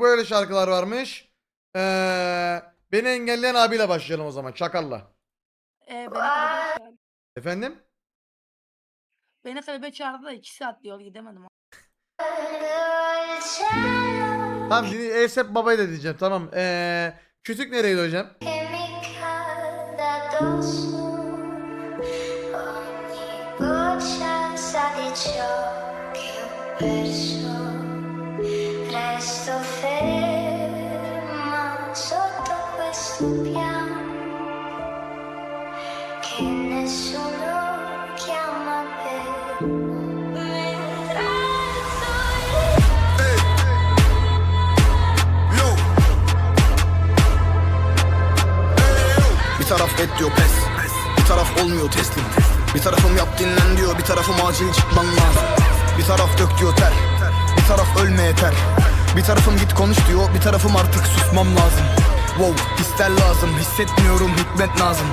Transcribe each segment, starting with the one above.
Böyle şarkılar varmış. Ee, beni engelleyen abiyle başlayalım o zaman. Çakal'la. Ee, beni kalbe çağırdı. Efendim? Beni kalbe çağırdı da 2 saat yol gidemedim. Tamam şimdi Esep Baba'yı da diyeceğim. Tamam. Ee, kütük nereydi hocam? Ogni sa di ciò che ho perso, resto taraf et diyor pes. Bir taraf olmuyor teslim. Bir tarafım yap dinlen diyor Bir tarafım acil çıkman lazım. Bir taraf dök diyor ter. Bir taraf ölme yeter. Bir tarafım git konuş diyor Bir tarafım artık susmam lazım. Wow hisler lazım Hissetmiyorum hikmet lazım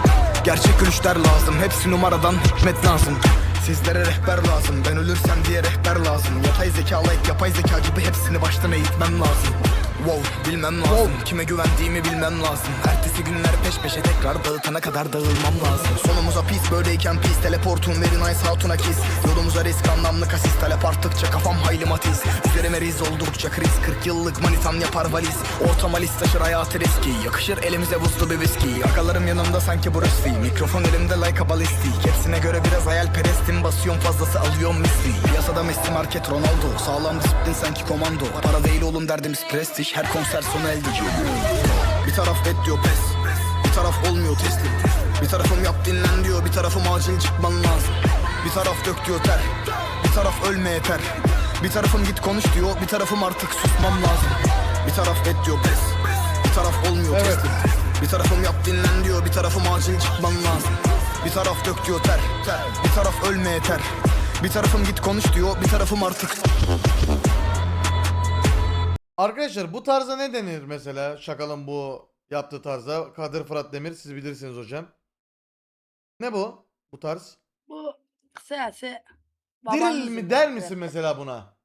Gerçek gülüşler lazım Hepsi numaradan hikmet lazım. Sizlere rehber lazım Ben ölürsem diye rehber lazım. Yatay zekalı ek yapay zeka gibi Hepsini baştan eğitmem lazım Wow bilmem lazım. Kime güvendiğimi bilmem lazım. Ertesi günler peş peşe tekrar dağıtana kadar dağılmam lazım. Sonumuza pis böyleyken pis. Teleportum very nice hatuna kiss. Yolumuza risk anlamlı kasis Talep arttıkça kafam hayli matiz. Üzerime riz oldukça kriz. 40 yıllık manitam yapar valiz. Ortama list taşır hayatı riski. Yakışır elimize buzlu bir viski. Agalarım yanımda sanki Bruce Lee Mikrofon elimde like a ballistik Hepsine göre biraz hayalperestim. Basıyorum fazlası alıyorum misli. Piyasada Messi market Ronaldo. Sağlam disiplin sanki komando. Para değil oğlum derdimiz prestij Her konser sonu elde Bir taraf et diyor pes. Bir taraf olmuyor teslim. Bir tarafım yap dinlen diyor. Bir tarafım acil çıkman lazım. Bir taraf dök diyor ter. Bir taraf ölme yeter. Bir tarafım git konuş diyor. Bir tarafım artık susmam lazım. Bir taraf et diyor pes. Bir taraf olmuyor Evet. teslim. Bir tarafım yap dinlen diyor. Bir tarafım acil çıkman lazım. Bir taraf dök diyor ter, ter. Bir taraf ölme yeter. Bir tarafım git konuş diyor. Bir tarafım artık Arkadaşlar bu tarza ne denir mesela? Şakalın bu yaptığı tarza. Kadir Fırat Demir siz bilirsiniz hocam. Ne bu? Bu tarz. Bu kısası Diril mi der misin mesela buna?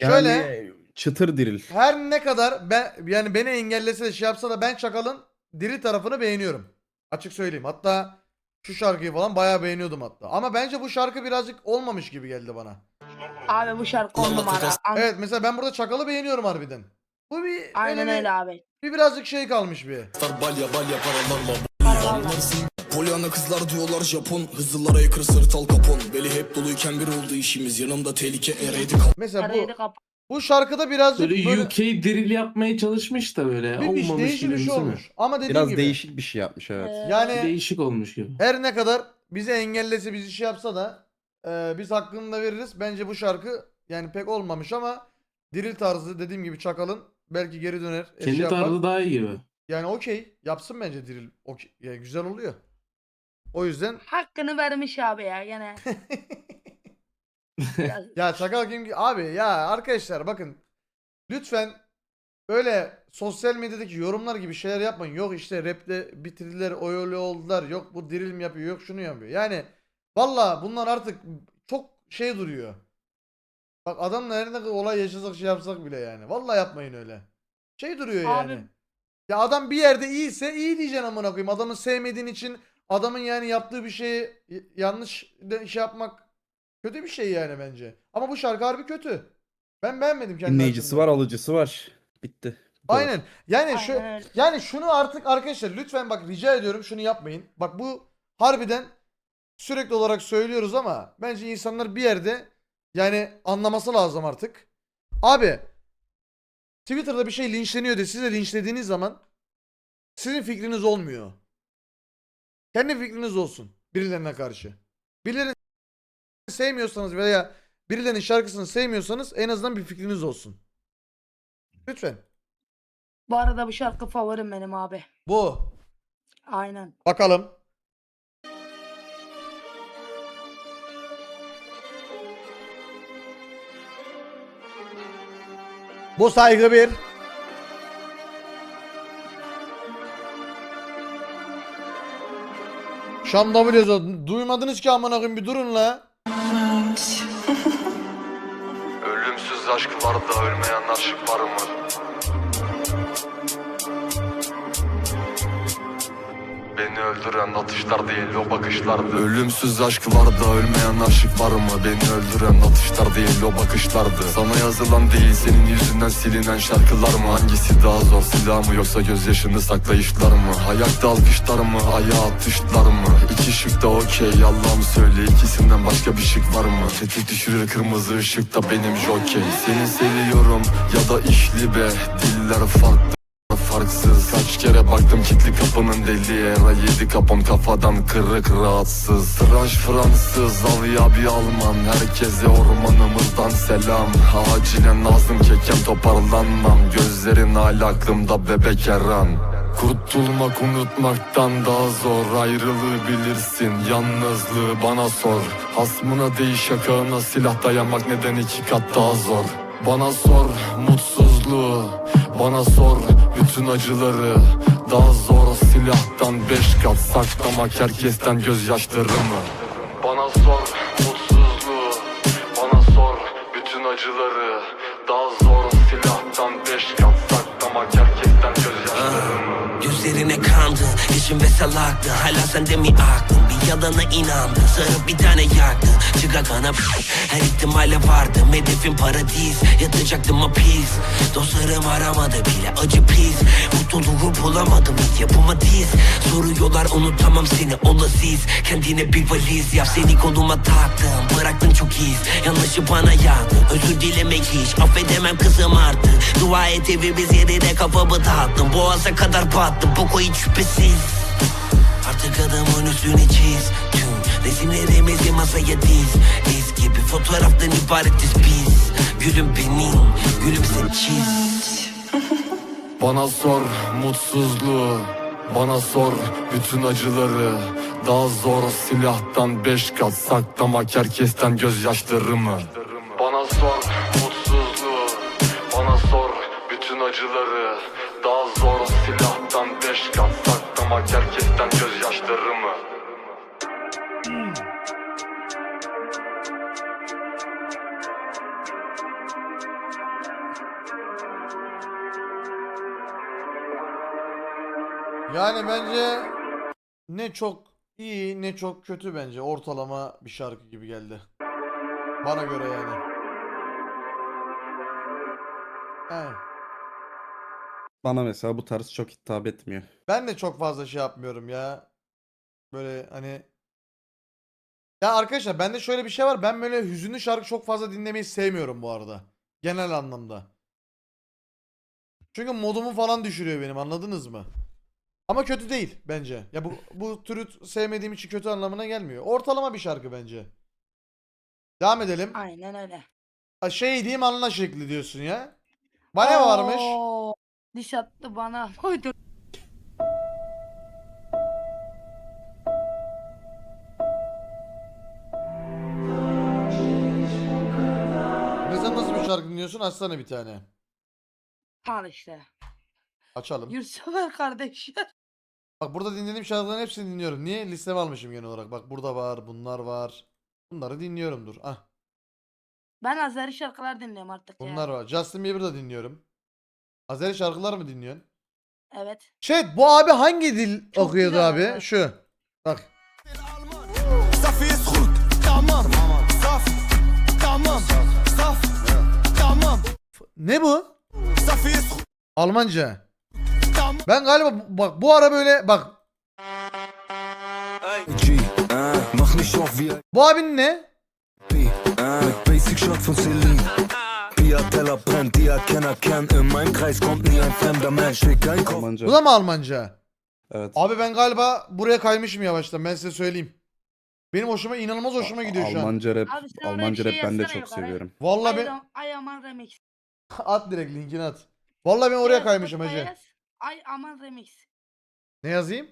Yani Şöyle çıtır diril. her ne kadar ben yani beni engellese de şey yapsa da ben Çakal'ın diri tarafını beğeniyorum. Açık söyleyeyim. Hatta şu şarkıyı falan bayağı beğeniyordum hatta. Ama bence bu şarkı birazcık olmamış gibi geldi bana. Abi bu şarkı on numara. An- Evet mesela ben burada Çakal'ı beğeniyorum harbiden. Bu bir Aynen öyle abi. bir birazcık şey kalmış bir. Balya balya paralarla Paralarla. Polyana kızlar diyorlar Japon Hızlılara yıkır sırt al kapon Beli hep doluyken bir oldu işimiz Yanımda tehlike ereydi kal Mesela bu kap. bu şarkıda birazcık Böyle, böyle UK drill yapmaya çalışmış da böyle bir, bir olmamış değişik gibi bir şey mi? olmuş. Ama dediğim Biraz gibi değişik bir şey yapmış evet. Ee, yani Değişik olmuş gibi. her ne kadar bizi engellese bizi şey yapsa da e, biz hakkını da veririz. Bence bu şarkı yani pek olmamış ama diril tarzı dediğim gibi Çakal'ın belki geri döner. Kendi yapar. tarzı daha iyi gibi. Yani okey yapsın bence diril. Okey. Yani güzel oluyor. O yüzden Hakkını vermiş abi ya gene. Biraz- ya Çakal kim ki abi ya arkadaşlar bakın lütfen böyle sosyal medyadaki yorumlar gibi şeyler yapmayın. Yok işte rapte bitirdiler o öyle oldular. Yok bu diril mi yapıyor yok şunu yapıyor. Yani valla bunlar artık çok şey duruyor. Bak adamla her ne kadar olay yaşasak şey yapsak bile yani. Valla yapmayın öyle. Şey duruyor yani. Abi- Ya adam bir yerde iyiyse iyi diyeceksin amına koyayım. Adamı sevmediğin için adamın yani yaptığı bir şeyi y- yanlış de- şey yapmak kötü bir şey yani bence. Ama bu şarkı harbi kötü. Ben beğenmedim kendi Dinleyicisi açımdan. var, alıcısı var. Bitti. Bu kadar. Aynen. Yani şu Aynen öyle. yani şunu artık arkadaşlar lütfen bak rica ediyorum şunu yapmayın. Bak bu harbiden sürekli olarak söylüyoruz ama bence insanlar bir yerde yani anlaması lazım artık. Abi Twitter'da bir şey linçleniyor diye siz de linçlediğiniz zaman sizin fikriniz olmuyor. Kendi fikriniz olsun birilerine karşı. Birilerini sevmiyorsanız veya birilerinin şarkısını sevmiyorsanız en azından bir fikriniz olsun. Lütfen. Bu arada bu şarkı favorim benim abi. Bu. Aynen. Bakalım. Bu saygı bir. Şam'da biliyoruz. Duymadınız ki amına koyayım bir durun la. Ölümsüz aşk var da ölmeyen aşık var mı? Öldüren atışlar değil o bakışlardı Ölümsüz aşklarda ölmeyen aşık var mı? Beni öldüren atışlar değil o bakışlardı Sana yazılan değil senin yüzünden silinen şarkılar mı? Hangisi daha zor silah mı yoksa gözyaşını saklayışlar mı? Ayakta alkışlar mı? Ayağa atışlar mı? İki şık da okey Allah'ım söyle ikisinden başka bir şık var mı? Tetik düşürür kırmızı ışıkta benim jokey Seni seviyorum ya da işli be Diller farklı farksız. Kaç kere baktım kilitli kapının deli Era yedi kapon kafadan kırık rahatsız. Tıraş Fransız Avya bir Alman. Herkese ormanımızdan selam. Acilen lazım kekem toparlanmam. Gözlerin hala aklımda bebek Eren Kurtulmak unutmaktan daha zor. Ayrılığı bilirsin yalnızlığı bana sor. Hasmına değil şakağına silah dayamak neden iki kat daha zor? Bana sor mutsuzluğu Bana sor bütün acıları. Daha zor silahtan beş kat saklamak herkesten gözyaşlarımı. Bana sor gözyaşlarımı Gözlerine kandı, eşim ve salaktı. Hala sende mi aklın? Bir yalana inandı. Sarıp bir tane yaktı. Çıkakana her ihtimale vardım. Hedefim paradis, yatacaktım hapis Dostlarım aramadı bile acı pis Mutluluğu bulamadım hiç yapıma diz Soruyorlar unutamam seni olasız Kendine bir valiz. Yap seni koluma taktım. Bıraktın çok iz, yanlışı bana yağdı. Özür dilemek hiç affedemem kızım artık. Dua et evimiz yerine kafamı dağıttım. Boğaza kadar battım boku hiç Artık adamın üstüne çiz Tüm resimlerimizi masaya diz Eski gibi fotoğraftan ibaretiz biz Gülüm benim, gülüm sen çiz Bana sor mutsuzluğu Bana sor bütün acıları. Daha zor silahtan beş kat saklamak herkesten gözyaşlarımı. Bana sor Yani bence ne çok iyi ne çok kötü bence. Ortalama bir şarkı gibi geldi. Bana göre yani. Evet. Bana mesela bu tarz çok hitap etmiyor. Ben de çok fazla şey yapmıyorum ya. Böyle hani ya arkadaşlar bende şöyle bir şey var. Ben böyle hüzünlü şarkı çok fazla dinlemeyi sevmiyorum bu arada. Genel anlamda. Çünkü modumu falan düşürüyor benim anladınız mı? Ama kötü değil bence. Ya bu bu türü sevmediğim için kötü anlamına gelmiyor. Ortalama bir şarkı bence. Devam edelim. Aynen öyle. Ha, Şey diyeyim anla şekli diyorsun ya. Bana varmış? Oo, Diş attı bana. Uydur. Mesela nasıl bir şarkı dinliyorsun? Açsana bir tane. Al işte. Açalım. Yurtsever kardeşler. Bak burada dinlediğim şarkıların hepsini dinliyorum. Niye? Listeme almışım genel olarak. Bak burada var, bunlar var. Bunları dinliyorumdur. Ah, Ben Azeri şarkılar dinliyorum artık ya. bunlar var. Justin Bieber'da dinliyorum. Azeri şarkılar mı dinliyorsun? Evet. Chat bu abi hangi dil Çok okuyordu güzel abi? abi. Şu. Bak. Saf ist gut, tamam Saf, tamam Saf, tamam Ne bu? Almanca. Ben galiba bu- bak bu ara böyle bak. G, mach nicht auf wie ein Bu abinin ne? Mit Basic Shot von Celine. Pia Teller brennt, die Erkenner kennen. In meinem Kreis kommt nie ein fremder Mensch, schick ein Kopf. Almanca. Bu da mı Almanca? Evet. Abi ben galiba buraya kaymışım yavaştan. Ben size söyleyeyim. Benim hoşuma inanılmaz hoşuma gidiyor şu an. Almanca rap, Abi sen oraya Almanca bir rap şey ben de yazsana çok yukarı. seviyorum. Vallahi ben Ay, ay aman remix. at direkt linkini at. Vallahi ben oraya Yaz, kaymışım hacı. Ay aman remix. Ne yazayım?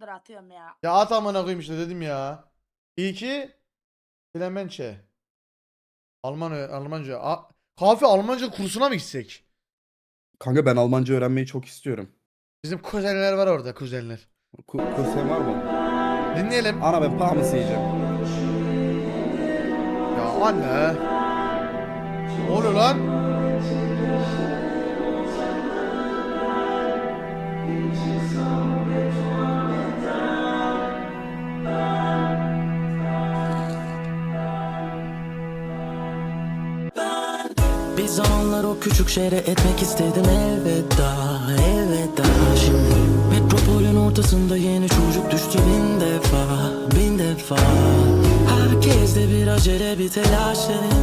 Dur atıyorum ya. Ya at amına koyayım işte dedim ya. İyi ki Flemençe. Alman Almanca. A Kafi Almanca kursuna mı gitsek? Kanka ben Almanca öğrenmeyi çok istiyorum. Bizim kuzenler var orada kuzenler. Ku kursen var mı? Dinleyelim. Ana ben pahamısı yiyeceğim. Ya anne. Ne oluyor lan? Bir zamanlar o küçük şehre etmek istedim elveda, elveda. Şimdi metropolün ortasında yeni çocuk düştü bin defa, bin defa. Herkeste bir acele bir telaş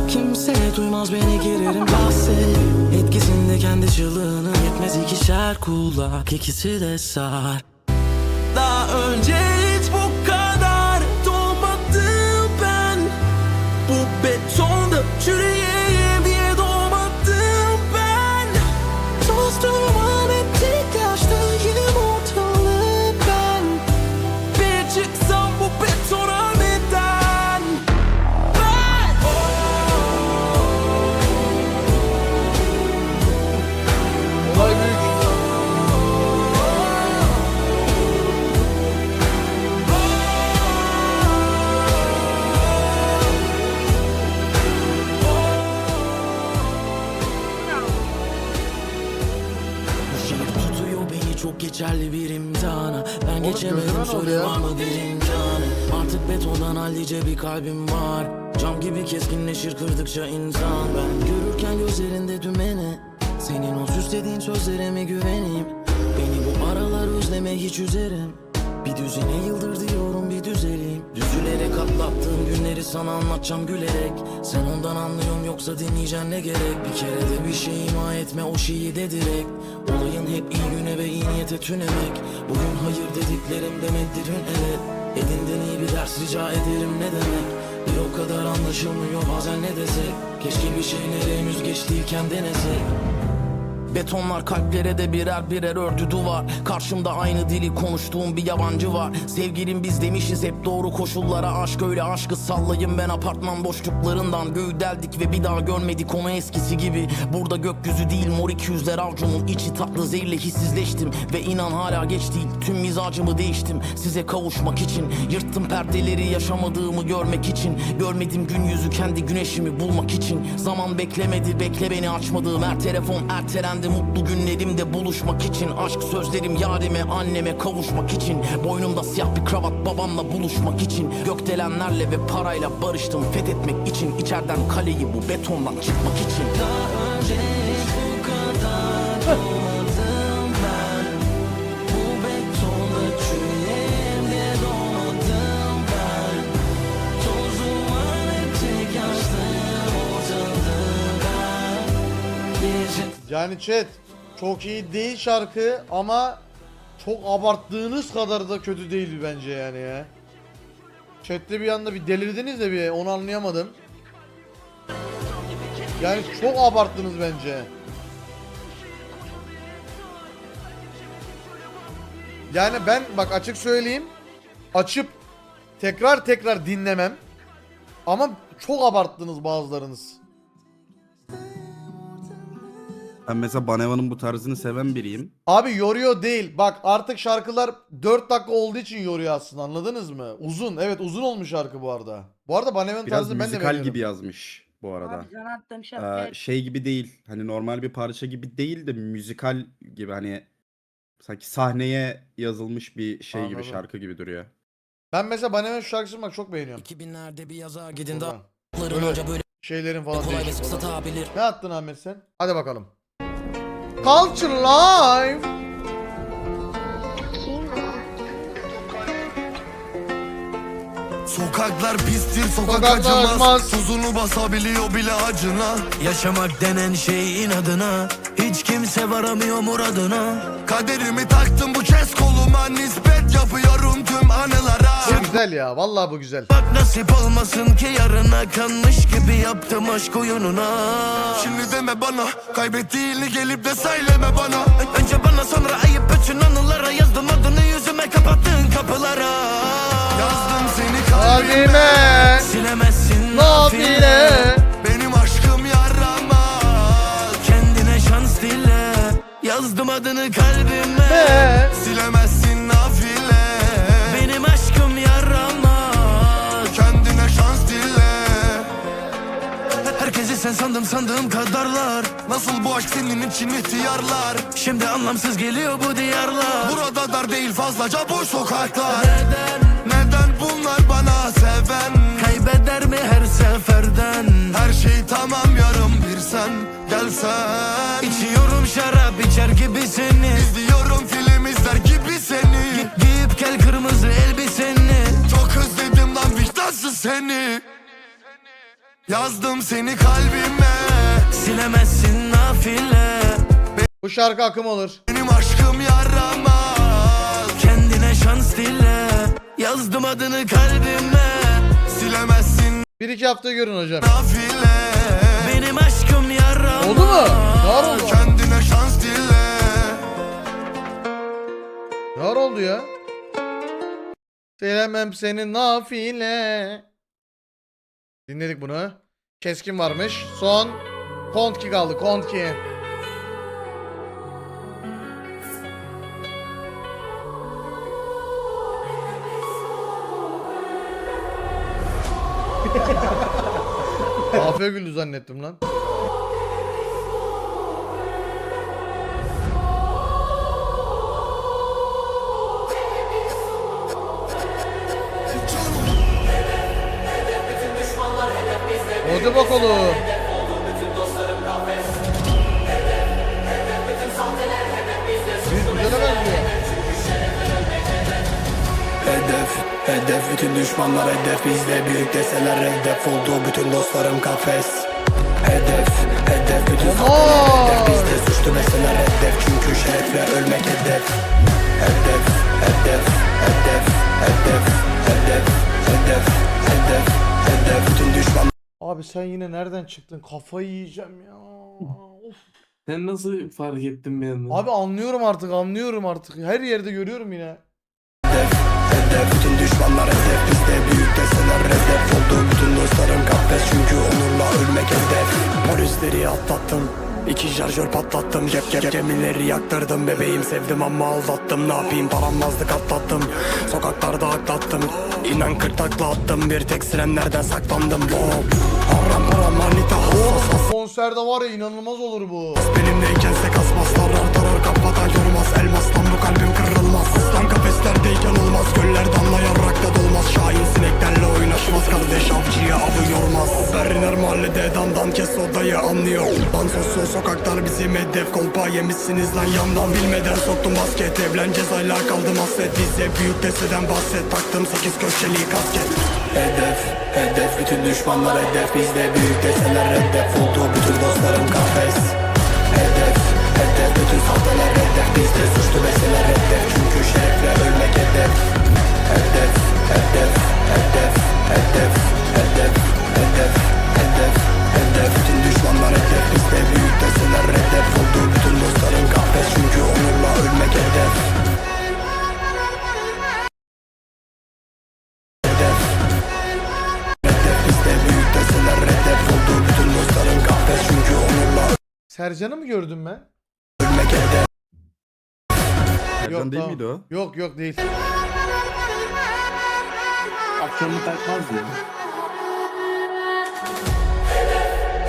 Kimse duymaz beni girerim bahse Etkisinde kendi çığlığını yetmez ikişer kulak ikisi de sar. Daha önce hallice bir kalbim var. Cam gibi keskinleşir kırdıkça insan. Ben görürken gözlerinde dümeni Senin o süslediğin sözlere mi güveneyim? Beni bu aralar özleme hiç üzerim. Bir düzine yıldır diyorum bir düzeleyim. Düzülerek atlattığım günleri sana anlatacağım gülerek. Sen ondan anlıyorsun yoksa dinleyeceksin ne gerek? Bir kere de bir şey ima etme o şeyi de direkt. Olayın hep iyi güne ve iyi niyete tünemek. Bugün hayır dediklerim demektirin evet Edinden iyi bir ders rica ederim ne demek? Bir o kadar anlaşılmıyor bazen ne desek? Keşke bir şeyleri henüz geçtiyken denesek Betonlar kalplere de birer birer ördü duvar. Karşımda aynı dili konuştuğum bir yabancı var. Sevgilim biz demişiz hep doğru koşullara Aşk. Öyle aşkı sallayın ben apartman boşluklarından. Göğü deldik ve bir daha görmedik onu eskisi gibi. Burada gökyüzü değil mor iki yüzler avcumun içi. Tatlı zehirle hissizleştim Ve inan hala geç değil. Tüm mizacımı değiştim Size kavuşmak için. Yırttım perdeleri yaşamadığımı görmek için. Görmedim gün yüzü kendi güneşimi bulmak için. Zaman beklemedi bekle beni açmadığım her telefon ertelendi Mutlu günlerimde buluşmak için. Aşk sözlerim yarime anneme kavuşmak için. Boynumda siyah bir kravat babamla buluşmak için. Gökdelenlerle ve parayla barıştım fethetmek için. İçeriden kaleyi bu betondan çıkmak için. Daha önce bu kadar Yani chat çok iyi değil şarkı ama çok abarttığınız kadar da kötü değil bence yani ya. Chat'te bir anda bir delirdiniz de bir onu anlayamadım. Yani çok abarttınız bence. Yani ben bak açık söyleyeyim. Açıp tekrar tekrar dinlemem. Ama çok abarttınız bazılarınız. Ben mesela Baneva'nın bu tarzını seven biriyim. Abi yoruyor değil. Bak artık şarkılar 4 dakika olduğu için yoruyor aslında anladınız mı? Uzun. Evet uzun olmuş şarkı bu arada. Bu arada Baneven Biraz tarzını ben de müzikal beğeniyorum. gibi yazmış bu arada. Abi sana attığım Ee, şey gibi değil. Hani normal bir parça gibi değil de müzikal gibi hani sanki sahneye yazılmış bir şey gibi Anladım. şarkı gibi duruyor. Ben mesela Baneven şu şarkısını bak çok beğeniyorum. 2000'lerde bir yazar gidin Buradan. dağların Böyle Şeylerin falan kolay ve değişik sık falan. satabilir Ne attın Ahmet sen? Hadi bakalım. Culture Live. Sokaklar pistir sokak Sokaklar acımaz. Tuzunu basabiliyor bile acına. Yaşamak denen şey inadına. Hiç kimse varamıyor muradına. Kaderimi taktım bu kez koluma. Nispet yapıyorum tüm anılara Bu güzel ya. Vallahi bu güzel. Bak nasip olmasın ki yarına kanmış gibi yaptım aşk oyununa Şimdi deme bana kaybettiğini gelip de söyleme bana Önce bana sonra ayıp bütün anılara Yazdım adını yüzüme kapattığın kapılara Yazdım seni kalbime. Silemezsin Nafile. Benim aşkım yaramaz Kendine şans dile Yazdım adını kalbime Be. Silemezsin Sen sandım sandığım kadarlar. Nasıl bu aşk senin için ihtiyarlar? Şimdi anlamsız geliyor bu diyarlar. Burada dar değil fazlaca boş sokaklar. Neden? Neden bunlar bana seven? Kaybeder mi her seferden? Her şey tamam yarım bir sen gelsen. İçiyorum şarap içer gibi seni. İzliyorum film izler gibi seni. Git giyip gel kırmızı elbiseni. Çok özledim lan vicdansız seni Yazdım seni kalbime Silemezsin nafile Bu şarkı akım olur. Benim aşkım yaramaz Kendine şans dile Yazdım adını kalbime Silemezsin Bir iki hafta görün hocam. nafile Benim aşkım yaramaz Oldu mu? Var oldu? Kendine şans dile Ne var oldu ya? Sevemem seni nafile. Dinledik bunu. Keskin varmış. Son Kontki kaldı. Kontki. Afe güldü zannettim lan. Biz güzele benziyor. Hedef, hedef bütün düşmanlar hedef Bizde. Büyük deseler hedef oldu bütün dostlarım kafes. Hedef, hedef bütün hedef Bizde. Suçlu meseler hedef Çünkü şerefle ölmek Hedef, hedef, Abi sen yine nereden çıktın? Kafayı yiyeceğim ya. Of. Sen nasıl fark ettin bir anda? Abi anlıyorum artık anlıyorum artık. Her yerde görüyorum yine. hedef Hedef bütün düşmanlar hedef Bizde büyük deseler hedef oldu bütün dostlarım kafes Çünkü onurla ölmek hedef Polisleri atlattım İki şarjör patlattım Cep cep gemileri yaktırdım. Bebeğim sevdim ama aldattım. Ne yapayım? Paramazlık atlattım. Sokaklarda aklattım İnan kırk takla attım. Bir tek sirenlerden saklandım? Wow. Haram haram manita hassas Konserde var ya inanılmaz olur bu. Benimleyken se kasmaz Kafadan yormaz Elmastan bu kalbim kırılmaz. Aslan kafeslerdeyken olmaz Göller damlayarak da dolmaz. Şahin sineklerle oynaşmaz Kardeş avcıya avı yormaz. Berliner mahallede damdan kes odayı anlıyor. Lan sokaklar bizim hedef Kolpa yemişsiniz lan yandan. Bilmeden soktum basket Evleneceğiz hala kaldım hasret. Bize büyük deseden bahset Taktım sekiz köşeli kasket. Hedef, hedef bütün düşmanlar hedef. Bizde büyük deseler hedef. Oldu bütün dostlarım kafes. Hedef bütün sahteler hedef Bizde suçlu meseler hedef Çünkü şerefle ölmek hedef Hedef, hedef, hedef, hedef, hedef, hedef, hedef, hedef Bütün düşmanlar hedef Bizde büyük deseler hedef oldu bütün dostlarım kafes Çünkü onurla ölmek hedef Sercan'ı mı gördüm ben? Ercan değil tamam. miydi o? Yok yok değil. Akşamı takmaz ya.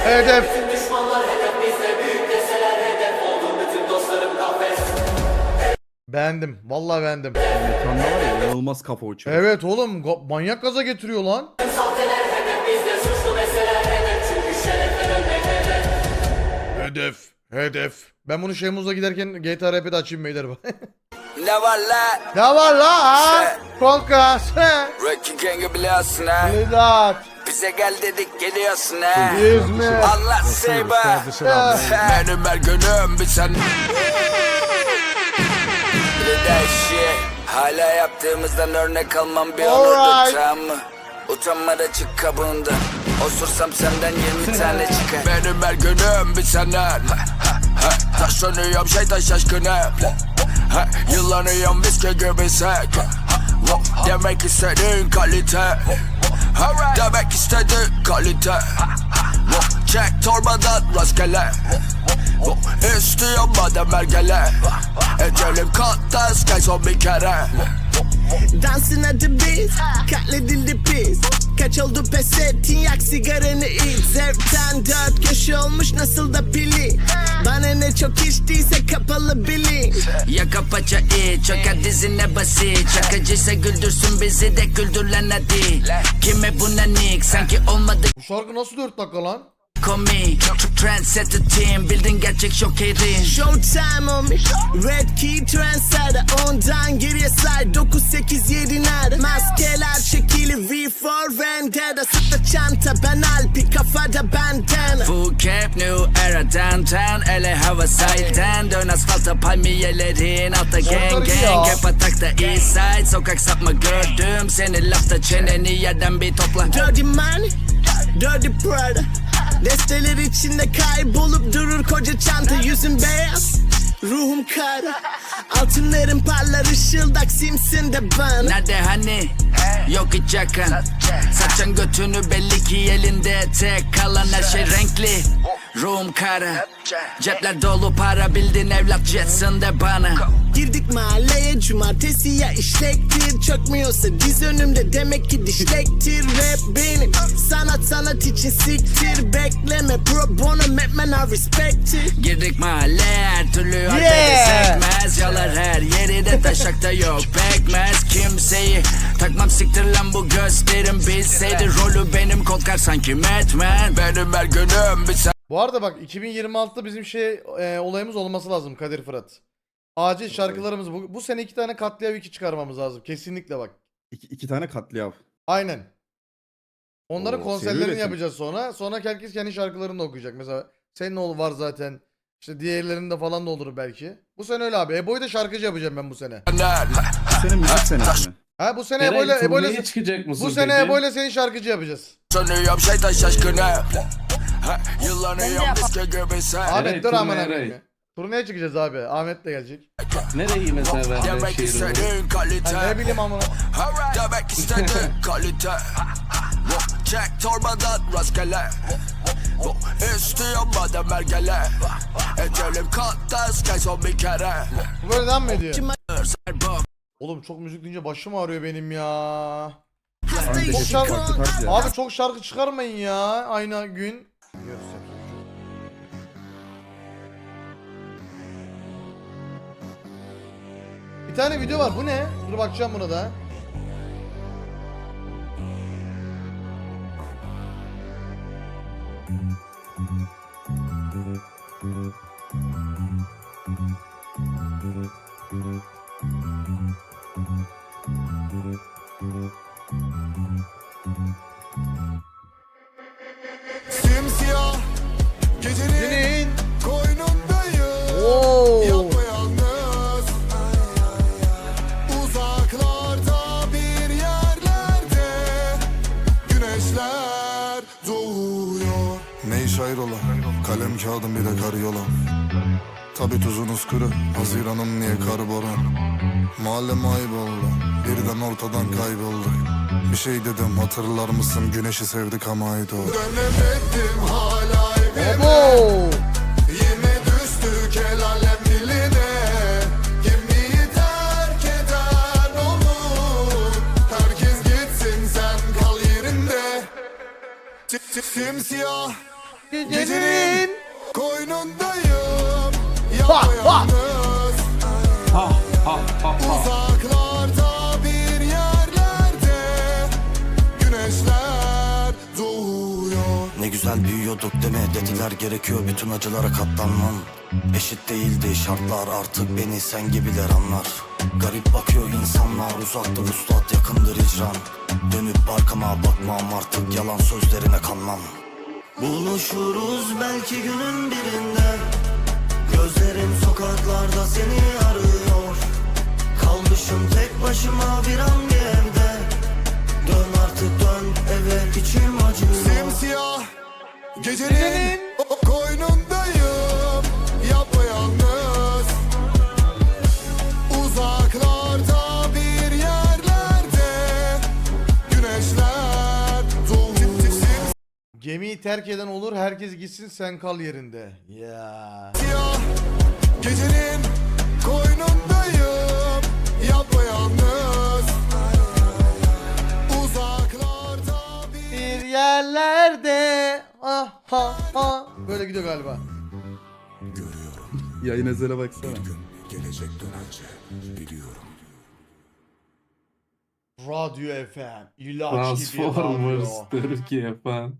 Hedef. Beğendim. Vallahi beğendim. Mekanda var ya inanılmaz kafa uçuyor. Evet oğlum ga- manyak gaza getiriyor lan. Hedef. Hedef. Ben bunu Şeymuz'la giderken GTA RP'de açayım beyler. Ne var la? ne var la ha? Konka. Sen. Rocky Gang'ı biliyorsun ha. Vedat. Bize gel dedik geliyorsun ha. İzmir. Allah seyba. Benim her günüm bir sen. De şey. Hala yaptığımızdan örnek almam bir onurdu Alright. tamam mı? Utanma da çık kabuğundan. Osursam senden 20 tane çıkar. Benim her günüm bir senden. Taşlanıyorum şeytan şaşkınım. Yıllanıyorum viski gibi sek. Demek istediğin kalite. Demek istediğin kalite. Çek torbadan rastgele. İstiyorum madem ergele. Ecelim kattas gel son bir kere. Dansın adı biz Katledildi pis. Kaç oldu pes ettin yak sigaranı iç. Zevkten dört köşe olmuş nasıl da pili. Bana ne çok içtiyse kapalı bilin Yaka paça iç Çöker dizine basit Şakacıysa güldürsün bizi de güldür lan hadi Kime bu nanik sanki olmadı. Bu şarkı nasıl 4 dakika lan? On me. Trendsetter team bildin gerçek şokerin Showtime me. Red key trendsetter. Ondan geriye say. 9 8 7 nerede? Maskeler çekili. V for Vendetta. Sıkta çanta. Ben Alpi kafada bandana Full cap new era. Downtown Ele hava sahilden Dön asfalta. Palmiyelerin Altta. Gang gang. Hep atakta. East side. Sokak sapma. Gördüm Seni lafta. Çeneni yerden bir topla. Dirty money. Dirty Prada Desteler içinde kaybolup durur koca çanta. Yüzüm beyaz Ruhum kara. Altınların parlar ışıldak simsin de bana. Nerede hani? Yok hiç yakan Saçan götünü belli ki elinde. Tek kalan her şey renkli Room kara Cepler dolu para bildin evlat jetsin de bana. Girdik mahalleye cumartesi ya işlektir. Çökmüyorsa diz önümde demek ki dişlektir. Rap benim sanat sanat için siktir. Bekleme pro bono Batman I respect it. Girdik mahalle her türlü Yeah. sekmez Yalar her yeri de taşakta yok pekmez. Kimseyi takmam siktir lan bu gösterim. Bilseydi rolü benim korkar sanki Batman Benim her günüm bir Bu arada bak 2026'da bizim şey e, olayımız olması lazım Kadir Fırat. Acil şarkılarımız bu, bu sene iki tane katliam iki çıkarmamız lazım. Kesinlikle bak. İki, iki tane katliam. Aynen. Onların Oo, konserlerini yapacağız sonra. Sonra herkes kendi şarkılarını da okuyacak. Mesela senin oğlu var zaten. İşte diğerlerinde falan da olur belki. Bu sene öyle abi. Ebo'yu da şarkıcı yapacağım ben bu sene. Bu sene müzik senesi mi? Ha bu sene Eray Ebo'yla Ebo'yla turneye çıkacak mısın bu sene peki? Ebo'yla seni şarkıcı yapacağız. Sanıyorum şeytan şaşkını Yıllanıyorum yapamam. diske gibi sen Ahmet dur turne amına Eray. koyayım. Turneye çıkacağız abi. Ahmet de gelecek. Nereye mesela benden Demek şehir olur? istediğin kalite Ha, ne bileyim amına. Demek istediğin kalite Çek torbadan rastgele İstiyorum madem ergele Ecelim katta sky son bir kere Bu böyle devam mı ediyor? Serbuk Oğlum çok müzik deyince başım ağrıyor benim ya. Çok şarkı, abi çok şarkı çıkarmayın ya aynı gün. Bir tane video var bu ne? Dur bakacağım buna da. Mahallem ayıp oldu Birden ortadan kayboldu. Bir şey dedim hatırlar mısın? Güneşi sevdik ama ait o. Dönemedim hala evime. Yine düştük el alem diline. Gemiyi terk eden olur. Herkes gitsin sen kal yerinde. Sim- sim- Simsiyah Gecenin. koynundayım. Ha. Uzaklarda bir yerlerde Güneşler doğuyor. Ne güzel büyüyorduk deme dediler gerekiyor bütün acılara katlanman. Eşit değildi şartlar artık beni sen gibiler anlar. Garip bakıyor insanlar uzaktır uslat yakındır icran. Dönüp arkama bakmam artık yalan sözlerine kanmam. Buluşuruz belki günün birinde. Gözlerim sokaklarda seni arıyor Kalmışım tek başıma bir an bir evde. Dön artık dön eve içim acıyor. Simsiyah Gecenin o- koynundayım Yapayalnız. Uzaklarda bir yerlerde Güneşler doğuyor. Gemiyi terk eden olur herkes gitsin sen kal yerinde. Ya. Gecenin koynundayım Yapayalnız Uzaklarda bir Bir yerlerde ah ha ha böyle gidiyor galiba. Yayın ezele baksana. Gelecek dönence biliyorum Radyo FM ilaç gibi Transformers radyo. Türkiye falan.